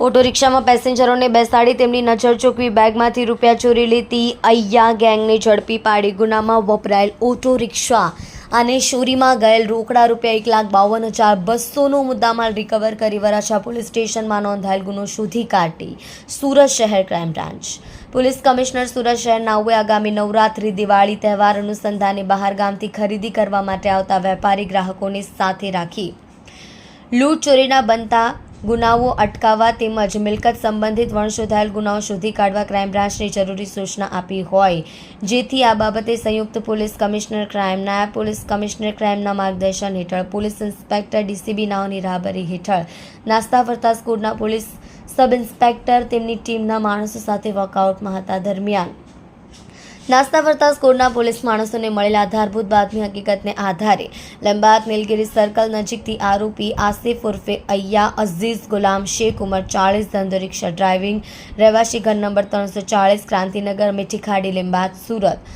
Auto રિક્ષામાં પેસેન્જરોને બેસાડી તેમની નજર ચૂકવી બેગમાંથી રૂપિયા ચોરી લેતી અય્યા ગેંગને ઝડપી પાડી ગુનામાં વપરાયેલ ઓટો રિક્ષા અને ચોરીમાં ગયેલ રોકડા રૂપિયા એક લાખ બાવન હજાર બસોનો મુદ્દામાલ રિકવર કરી વરાછા પોલીસ સ્ટેશનમાં નોંધાયેલ ગુનો શોધી કાઢી સુરત શહેર crime branch police commissioner Surat શહેર નાઉએ આગામી નવરાત્રિ, દિવાળી તહેવાર અનુસંધાને બહાર ગામથી ખરીદી કરવા માટે આવતા વેપારી ગ્રાહકોને સાથે રાખી લૂંટ ચોરીના બનતા ગુનાઓ અટકાવવા તેમજ મિલકત સંબંધિત વણશોધાયેલ ગુનાઓ શોધી કાઢવા ક્રાઇમ બ્રાન્ચને જરૂરી સૂચના આપી હોય. જેથી આ બાબતે સંયુક્ત પોલીસ કમિશનર ક્રાઇમ નાયબ પોલીસ કમિશનર ક્રાઇમના માર્ગદર્શન હેઠળ પોલીસ ઇન્સ્પેક્ટર ડીસીબી નાઓની રાહબરી હેઠળ નાસ્તા ફરતા સ્કૂલના પોલીસ સબ ઇન્સ્પેક્ટર તેમની ટીમના માણસો સાથે વર્કઆઉટમાં હતા દરમિયાન. નાસ્તા ફરતા પોલીસ માણસોને મળેલા આધારભૂત બાતમી હકીકતને આધારે લંબાત નીલગીરી સર્કલ નજીકથી આરોપી આસિફ ઉર્ફે અય્યા અઝીઝ ગુલામ શેખ ઉંમર ચાળીસ ધંધો ડ્રાઇવિંગ રહેવાસી ઘર નંબર ત્રણસો ચાળીસ, ક્રાંતિનગર, મીઠીખાડી લીંબાત સુરત.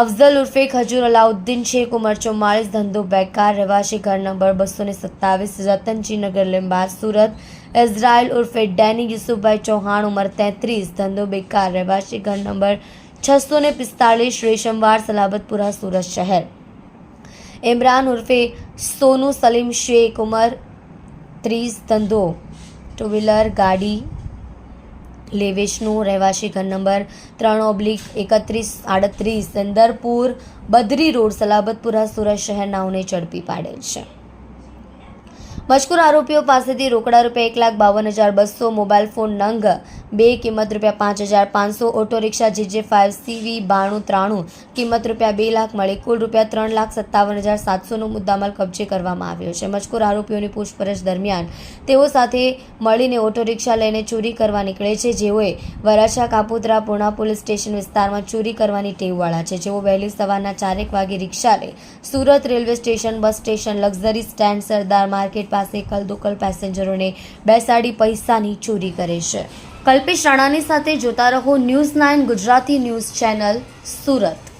અફઝલ ઉર્ફે ખજૂર અલાઉદ્દીન શેખ ઉમર ચુમ્માળીસ, ધંધો બેકાર રહેવાસી ઘર નંબર બસો ને સત્તાવીસ રતનજી નગર લીંબાદ સુરત. ઇઝરાયલ ઉર્ફે ડેની યુસુફભાઈ ચૌહાણ ઉંમર તેત્રીસ, ધંધો બેકાર રહેવાસી ઘર નંબર છસો ને પિસ્તાળીસ રેશમવાર સલાબતપુરા સુરત શહેર. ઇમરાન ઉર્ફે સોનુ સલીમ શેખ ઉમર ત્રીસ ધંધો. ટુ વ્હીલર ગાડી લેવેશનું રહેવાસી ઘર નંબર ત્રણ ઓબ્લિક એકત્રીસ આડત્રીસ. સંદરપુર બદરી રોડ સલાબતપુરા સુરત શહેર નાઓને ઝડપી પાડેલ છે. મજકૂર આરોપીઓ પાસેથી રોકડા રૂપિયા એક લાખ બાવન હજાર બસો મોબાઈલ ફોન નંગ, બે કિંમત રૂપિયા પાંચ હજાર પાંચસો auto rickshaw GJ five CV બાણું ત્રાણું, કિંમત રૂપિયા બે લાખ મળી, કુલ રૂપિયા ત્રણ લાખ સત્તાવન હજાર સાતસોનો મુદ્દામાલ કબજે કરવામાં આવ્યો છે. મજકૂર આરોપીઓની પૂછપરછ દરમિયાન તેઓ સાથે મળીને ઓટો રિક્ષા લઈને ચોરી કરવા નીકળે છે. જેઓએ વરાછા, કાપોદ્રા, પૂર્ણા પોલીસ સ્ટેશન વિસ્તારમાં ચોરી કરવાની ટેવવાળા છે. જેઓ વહેલી સવારના ચારેક વાગે રિક્ષા લઈ Surat railway station, bus station, luxury stand, Sardar market પાસે કલદોકલ પેસેન્જરોને બેસાડી પૈસાની ચોરી કરે છે. કલ્પેશ રાણાની સાથે જોતા રહો news nine Gujarati news channel Surat.